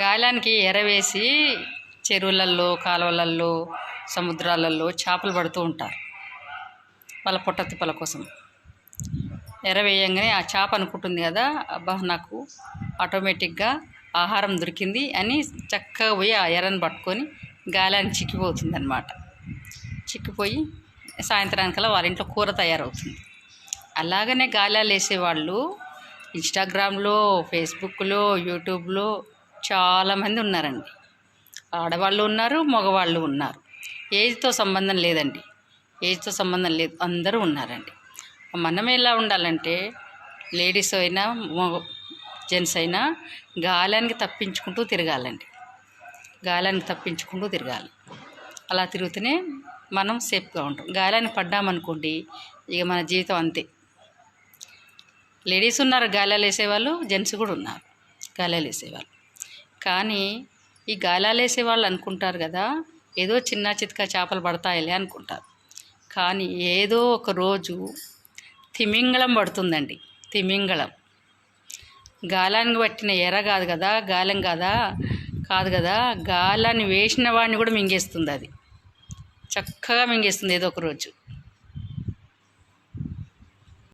గాలానికి ఎరవేసి చెరువులల్లో కాలువలల్లో సముద్రాలలో చేపలు పడుతూ ఉంటారు. వాళ్ళ పొట్టతిప్పల కోసం. ఎరవేయంగానే ఆ చేప అనుకుంటుంది కదా అబ్బా నాకు ఆటోమేటిక్గా ఆహారం దొరికింది అని చక్కగా పోయి ఆ ఎరను పట్టుకొని గాలానికి చిక్కిపోతుంది అనమాట చిక్కిపోయి సాయంత్రానికల్లా వాళ్ళ ఇంట్లో కూర తయారవుతుంది. అలాగనే గాలాలు వేసేవాళ్ళు ఇన్స్టాగ్రామ్లో ఫేస్బుక్లో యూట్యూబ్లో చాలామంది ఉన్నారండి. ఆడవాళ్ళు ఉన్నారు మగవాళ్ళు ఉన్నారు. ఏజ్తో సంబంధం లేదండి. ఏజ్తో సంబంధం లేదు. అందరూ ఉన్నారండి. మనం ఎలా ఉండాలంటే లేడీస్ అయినా మగ జెంట్స్ అయినా గాలానికి తప్పించుకుంటూ తిరగాలండి. గాలానికి తప్పించుకుంటూ తిరగాలి. అలా తిరుగుతూనే మనం సేఫ్గా ఉంటాం. గాలానికి పడ్డామనుకోండి ఇక మన జీవితం అంతే. లేడీస్ ఉన్నారు గాలాలు వేసేవాళ్ళు జెంట్స్ కూడా ఉన్నారు గాలాలు వేసేవాళ్ళు కానీ ఈ గాలాలేసే వాళ్ళు అనుకుంటారు కదా ఏదో చిన్న చితక చేపలు పడతాయిలే అనుకుంటారు. కానీ ఏదో ఒక రోజు తిమింగళం పడుతుందండి తిమింగళం. గాలానికి పట్టిన ఎర కాదు కదా గాలం కాదా? కాదు కదా గాలాన్ని వేసిన వాడిని కూడా మింగేస్తుంది అది. చక్కగా మింగేస్తుంది ఏదో ఒక రోజు.